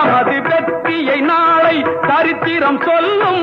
நமது வெற்றியை நாளை சரித்திரம் சொல்லும்